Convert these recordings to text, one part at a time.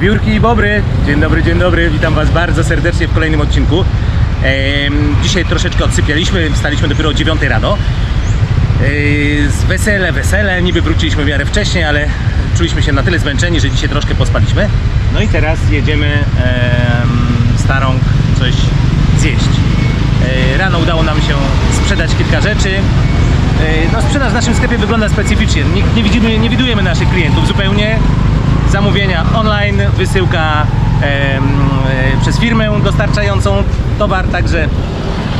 Wiewiórki i Bobry, dzień dobry, dzień dobry, witam Was bardzo serdecznie w kolejnym odcinku. Dzisiaj troszeczkę odsypialiśmy, wstaliśmy dopiero o 9 rano. Z wesele, wesele, niby wróciliśmy w miarę wcześniej, ale czuliśmy się na tyle zmęczeni, że dzisiaj troszkę pospaliśmy. No i teraz jedziemy em, starą coś zjeść. Rano udało nam się sprzedać kilka rzeczy. No, sprzedaż w naszym sklepie wygląda specyficznie. Nie, nie, widzimy, nie widujemy naszych klientów zupełnie. Zamówienia online, wysyłka e, przez firmę dostarczającą towar, także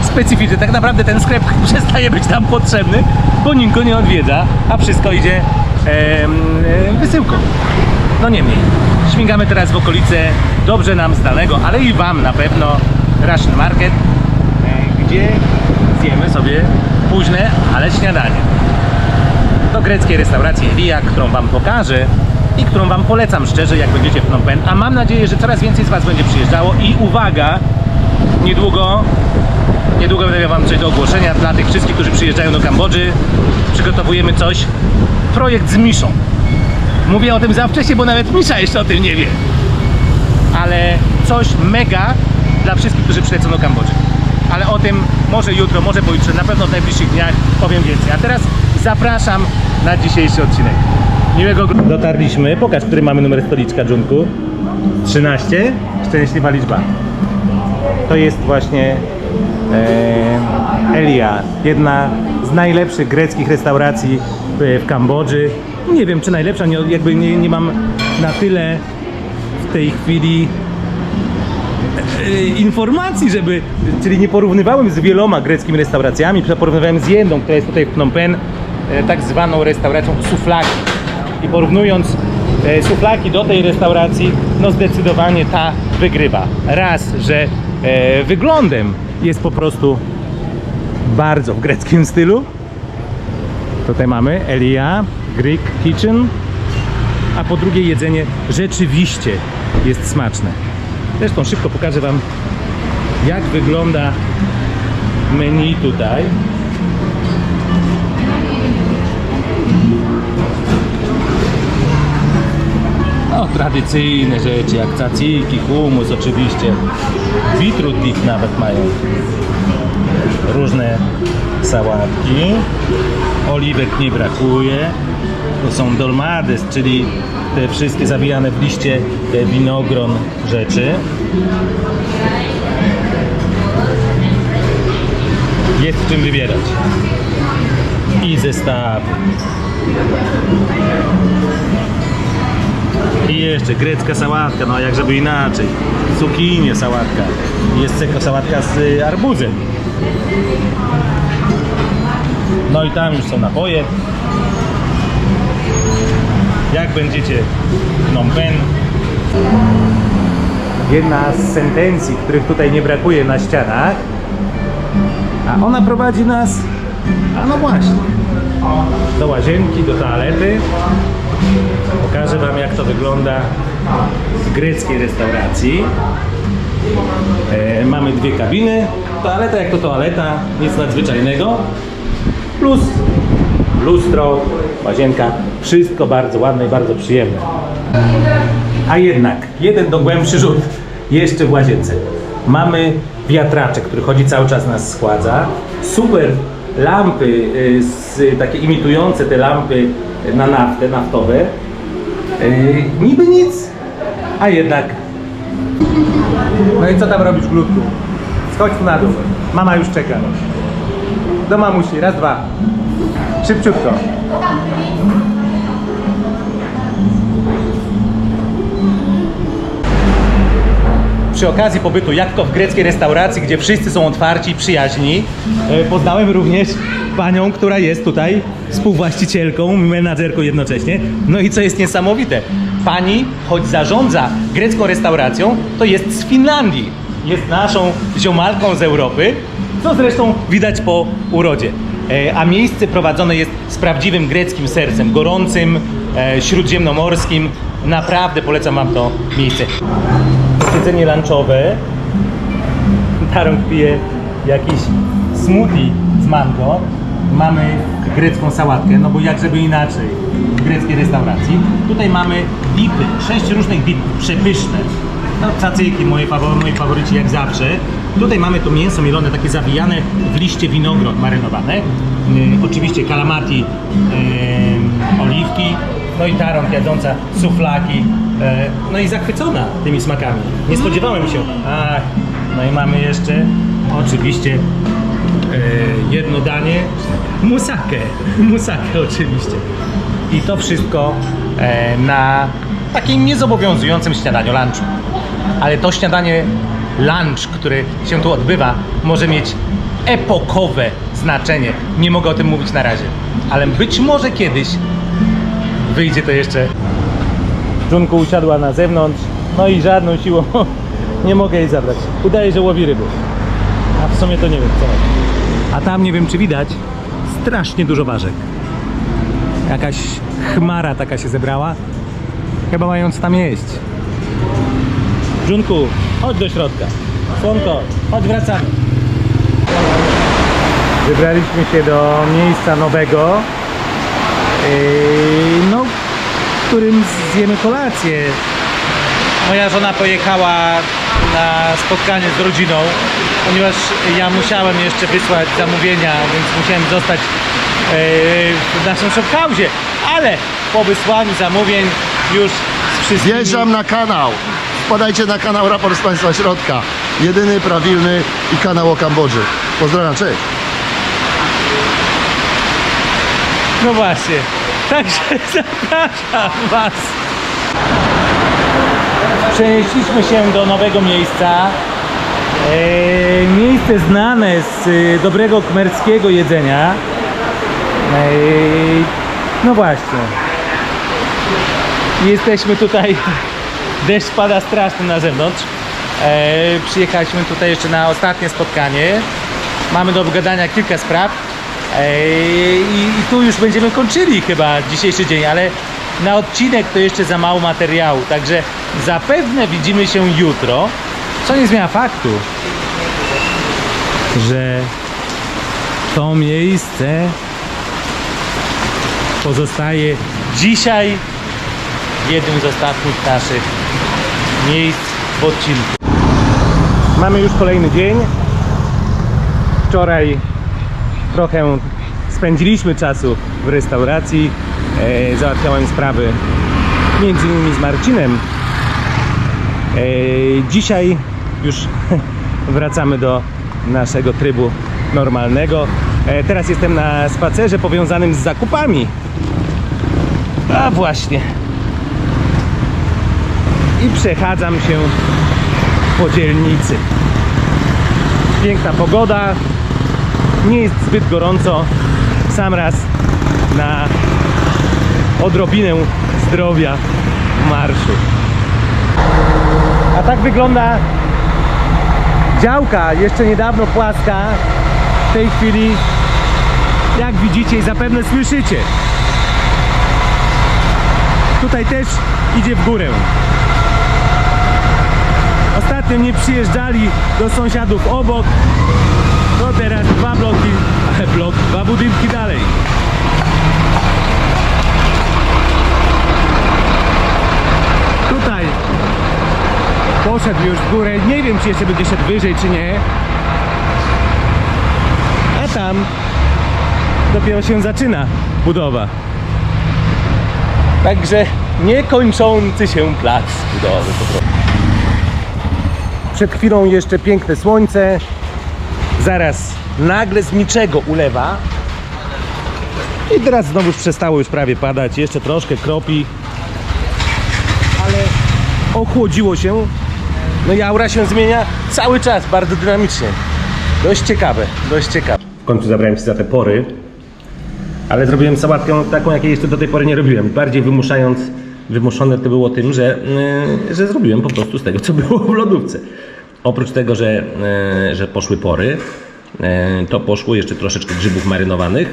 specyficzny. Tak naprawdę ten sklep przestaje być nam potrzebny, bo nikt go nie odwiedza, a wszystko idzie e, wysyłką. No niemniej, śmigamy teraz w okolice dobrze nam znanego, ale i Wam na pewno Russian Market, e, gdzie zjemy sobie późne, ale śniadanie. Do greckiej restauracji Elia, którą Wam pokażę i którą Wam polecam szczerze, jak będziecie w Phnom Penh, a mam nadzieję, że coraz więcej z Was będzie przyjeżdżało i uwaga, niedługo Niedługo będę Wam coś do ogłoszenia dla tych wszystkich, którzy przyjeżdżają do Kambodży. Przygotowujemy coś, projekt z Miszą. Mówię o tym za wcześnie, bo nawet Misza jeszcze o tym nie wie. Ale coś mega dla wszystkich, którzy przylecą do Kambodży. Ale o tym może jutro, może pojutrze, na pewno w najbliższych dniach powiem więcej. A teraz zapraszam na dzisiejszy odcinek. Miłego Dotarliśmy. Pokaż, który mamy numer stoliczka, Dżunku. 13. Szczęśliwa liczba. To jest właśnie e, Elia, jedna z najlepszych greckich restauracji w, w Kambodży. Nie wiem, czy najlepsza, nie, jakby nie, nie mam na tyle w tej chwili e, informacji, żeby, czyli nie porównywałem z wieloma greckimi restauracjami, porównywałem z jedną, która jest tutaj w Phnom Penh, e, tak zwaną restauracją Suflaki. I porównując e, Suflaki do tej restauracji, no zdecydowanie ta wygrywa. Raz, że e, wyglądem jest po prostu bardzo w greckim stylu. Tutaj mamy Elia, Greek Kitchen, a po drugie jedzenie rzeczywiście jest smaczne. Zresztą szybko pokażę Wam jak wygląda menu tutaj. No, tradycyjne rzeczy jak caciki, humus oczywiście. Beetroot dip nawet mają. Różne sałatki. Oliwek nie brakuje. To są dolmades, czyli te wszystkie zawijane w liście winogron rzeczy. Jest w czym wybierać. I zestawy. I jeszcze grecka sałatka, no jak żeby inaczej. Cukinie sałatka. Jest tylko sałatka z y, arbuzem. No i tam już są napoje. Jak będziecie Phnom Penh. Jedna z sentencji, których tutaj nie brakuje na ścianach, a ona prowadzi nas, a no właśnie, do łazienki, do toalety. Pokażę Wam jak to wygląda w greckiej restauracji. E, mamy dwie kabiny. Toaleta jak to toaleta, nic nadzwyczajnego. Plus lustro, łazienka. Wszystko bardzo ładne i bardzo przyjemne. A jednak, jeden dogłębszy rzut jeszcze w łazience. Mamy wiatraczek, który chodzi cały czas nas schładza. Super lampy, y, z, takie imitujące te lampy na naftę, naftowe. Y, niby nic, a jednak. No i co tam robisz, glutku? Schodź na dół. Mama już czeka. Do mamusi, raz, dwa. Szybciutko. Przy okazji pobytu, jak to w greckiej restauracji, gdzie wszyscy są otwarci i przyjaźni, e, poznałem również panią, która jest tutaj współwłaścicielką, menadżerką jednocześnie. No i co jest niesamowite, pani, choć zarządza grecką restauracją, to jest z Finlandii. Jest naszą ziomalką z Europy, co zresztą widać po urodzie. E, A miejsce prowadzone jest z prawdziwym greckim sercem, gorącym, e, śródziemnomorskim. Naprawdę polecam Wam to miejsce jedzenie lunchowe. Tarąg pije jakiś smoothie z mango. Mamy grecką sałatkę, no bo jak żeby inaczej. greckiej restauracji. Tutaj mamy dipy, sześć różnych dipów, przepyszne. No, cacyki, moje, moi faworyci jak zawsze. Tutaj mamy to mięso mielone, takie zawijane w liście winogron marynowane. Yy, oczywiście kalamati, yy, oliwki, no i taron jadąca suflaki. Yy, no i zachwycona tymi smakami. Nie spodziewałem się. Ach, no i mamy jeszcze oczywiście yy, jedno danie, musakę. Musakę oczywiście. I to wszystko e, na takim niezobowiązującym śniadaniu, lunchu. Ale to śniadanie lunch, które się tu odbywa, może mieć epokowe znaczenie. Nie mogę o tym mówić na razie. Ale być może kiedyś wyjdzie to jeszcze. Junku usiadła na zewnątrz, no i żadną siłą nie mogę jej zabrać. Udaje, że łowi ryby. A w sumie to nie wiem co. A tam nie wiem czy widać, strasznie dużo ważek. Jakaś chmara taka się zebrała. Chyba mając tam jeść. Żunku, chodź do środka. Słonko, chodź wracamy. Wybraliśmy się do miejsca nowego, yy, no, w którym zjemy kolację. Moja żona pojechała na spotkanie z rodziną, ponieważ ja musiałem jeszcze wysłać zamówienia, więc musiałem zostać e, w naszym shophouse. Ale po wysłaniu zamówień już z wszystkimi... Wjeżdżam na kanał. Wpadajcie na kanał Raport z Państwa Środka. Jedyny, prawilny i kanał o Kambodży. Pozdrawiam, cześć. No właśnie. Także zapraszam Was. Przenieśliśmy się do nowego miejsca. E, miejsce znane z e, dobrego kmerckiego jedzenia. E, no właśnie. Jesteśmy tutaj. Deszcz pada straszny na zewnątrz. E, przyjechaliśmy tutaj jeszcze na ostatnie spotkanie. Mamy do obgadania kilka spraw. I, I tu już będziemy kończyli chyba dzisiejszy dzień, ale na odcinek to jeszcze za mało materiału, także zapewne widzimy się jutro, co nie zmienia faktu, że to miejsce pozostaje dzisiaj jednym z ostatnich naszych miejsc w odcinku. Mamy już kolejny dzień. Wczoraj trochę spędziliśmy czasu w restauracji. E, załatwiałem sprawy między innymi z Marcinem. E, dzisiaj już wracamy do naszego trybu normalnego. E, teraz jestem na spacerze powiązanym z zakupami. A właśnie. I przechadzam się po dzielnicy. Piękna pogoda, nie jest zbyt gorąco. Sam raz na odrobinę zdrowia marszu. A tak wygląda działka, jeszcze niedawno płaska. W tej chwili, jak widzicie i zapewne słyszycie, tutaj też idzie w górę. Ostatnio nie przyjeżdżali do sąsiadów obok, no teraz dwa bloki, blok, dwa budynki dalej. Tutaj poszedł już w górę. Nie wiem, czy jeszcze będzie szedł wyżej, czy nie. A tam dopiero się zaczyna budowa. Także niekończący się plac budowy po prostu. Przed chwilą jeszcze piękne słońce, zaraz nagle z niczego ulewa i teraz znowu przestało już prawie padać, jeszcze troszkę kropi, ale ochłodziło się, no i aura się zmienia cały czas, bardzo dynamicznie. Dość ciekawe, dość ciekawe. W końcu zabrałem się za te pory, ale zrobiłem sałatkę taką, jakiej jeszcze do tej pory nie robiłem, bardziej wymuszając, wymuszone to było tym, że, yy, że zrobiłem po prostu z tego, co było w lodówce. Oprócz tego, że, yy, że poszły pory, yy, to poszło jeszcze troszeczkę grzybów marynowanych,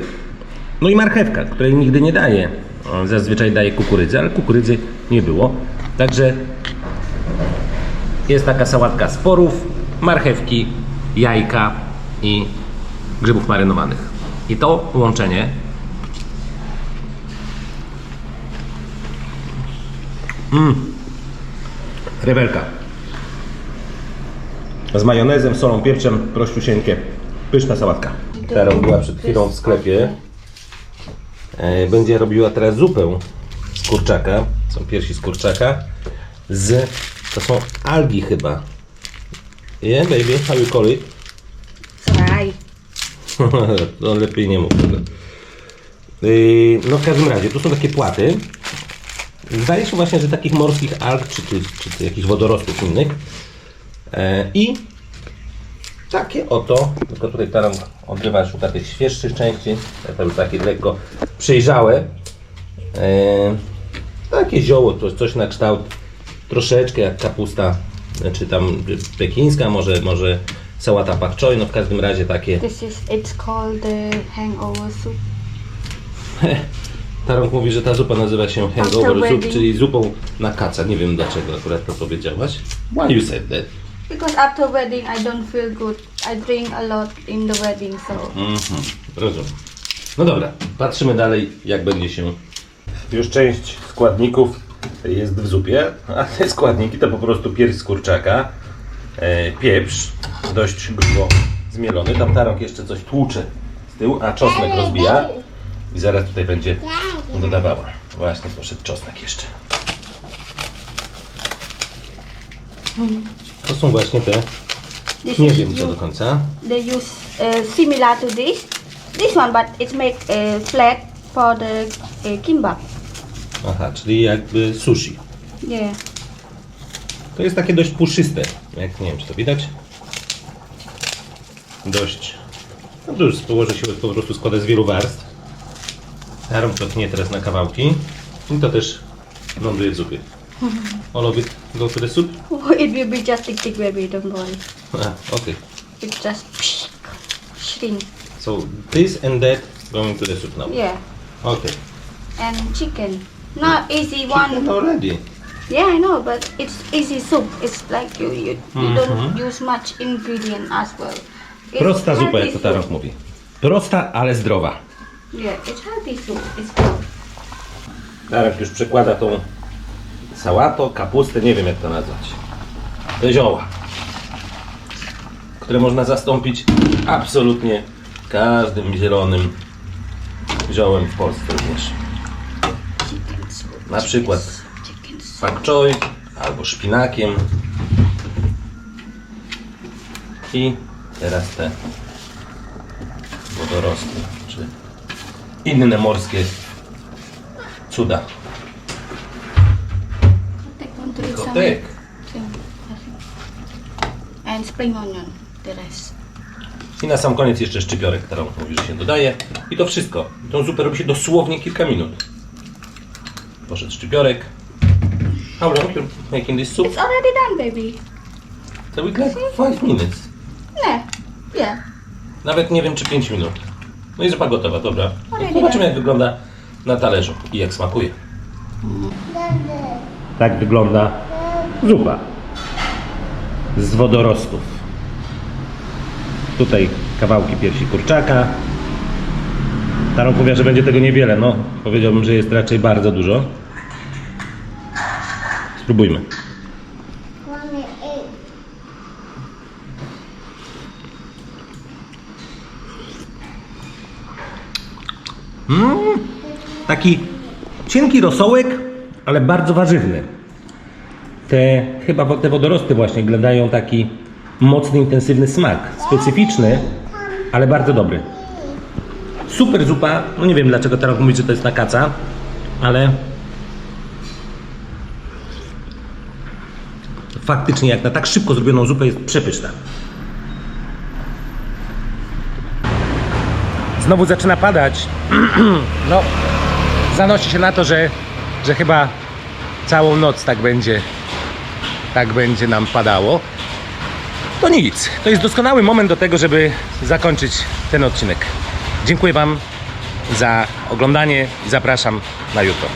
no i marchewka, której nigdy nie daję. O, Zazwyczaj daję kukurydzę, ale kukurydzy nie było. Także jest taka sałatka z porów, marchewki, jajka i grzybów marynowanych. I to łączenie Rewelka. Z majonezem, solą, pieprzem, prościusieńkie. Pyszna sałatka. Teraz była przed chwilą w sklepie. E, Będzie robiła teraz zupę z kurczaka. Są piersi z kurczaka. Z... To są algi chyba. Yeah, baby, how you call it? Sraj. to lepiej nie mów tego. Yy, no w każdym razie, tu są takie płaty. Zdaje się właśnie, że takich morskich alg, czy, czy, czy, czy jakichś wodorostów innych. E, I takie oto, tylko tutaj tam odrywa szuka tych świeższych części, ja tam takie lekko przejrzałe. E, takie zioło, to coś na kształt troszeczkę jak kapusta, czy tam pekińska, może, może sałata pak choi, no w każdym razie takie This is it's called the hangover soup. Tarąg mówi, że ta zupa nazywa się hangover soup, czyli zupą na kaca. Nie wiem dlaczego akurat to powiedziałaś. Why you said that? Because after wedding I don't feel good. I drink a lot in the wedding, so Mhm, rozumiem. No dobra, patrzymy dalej, jak będzie się. Już część składników jest w zupie, a te składniki to po prostu pierś z kurczaka, e, pieprz, dość grubo zmielony. Tam tarąg jeszcze coś tłucze z tyłu, a czosnek rozbija. I zaraz tutaj będzie dodawała. Właśnie poszedł czosnek jeszcze. To są właśnie te, this nie wiem co do końca. they use uh, similar to this. This one, but it's make uh, flat for the uh, kimbap. Aha, czyli jakby sushi. Yeah. To jest takie dość puszyste, jak nie wiem czy to widać. Dość. No to już położy się po prostu składa z wielu warstw. Tarom to tnie teraz na kawałki. I to też ląduje w zupie. All of it go to the soup? It will be just tick tick baby, don't worry. Ah, okay. It's just shrink. So this and that going to the soup now. Yeah. Okay. And chicken. Not easy one. already. Yeah, I know, but it's easy soup. It's like you you, you don't use much ingredient as well. It's Prosta zupa, healthy jak to soup. Tarok mówi. Prosta, ale zdrowa. Yeah, it's healthy soup. It's good. Darek już przekłada tą sałatę, kapustę, nie wiem jak to nazwać. Te zioła, które można zastąpić absolutnie każdym zielonym ziołem w Polsce również. Na przykład pak albo szpinakiem. I teraz te wodorosty, czy inne morskie cuda. Kotek. And spring onion, the rest. I na sam koniec jeszcze szczypiorek, którą mówi, że się dodaje. I to wszystko. Tą zupę robi się dosłownie kilka minut. Poszedł szczypiorek. How long you making this soup? It's already done, baby. To week like 5 minutes. Yeah. Yeah. Nawet nie wiem czy 5 minut. No i zupa gotowa, dobra. Zobaczymy jak wygląda na talerzu i jak smakuje. Tak wygląda zupa z wodorostów. Tutaj kawałki piersi kurczaka. Tarą powie, że będzie tego niewiele. No, powiedziałbym, że jest raczej bardzo dużo. Spróbujmy. Taki cienki rosołek, ale bardzo warzywny. Te, chyba te wodorosty właśnie dają taki mocny, intensywny smak. Specyficzny, ale bardzo dobry. Super zupa. No nie wiem dlaczego teraz mówić, że to jest na kaca, ale faktycznie jak na tak szybko zrobioną zupę jest przepyszna. Znowu zaczyna padać. No, zanosi się na to, że, że chyba całą noc tak będzie, tak będzie nam padało. To nic. To jest doskonały moment do tego, żeby zakończyć ten odcinek. Dziękuję Wam za oglądanie i zapraszam na jutro.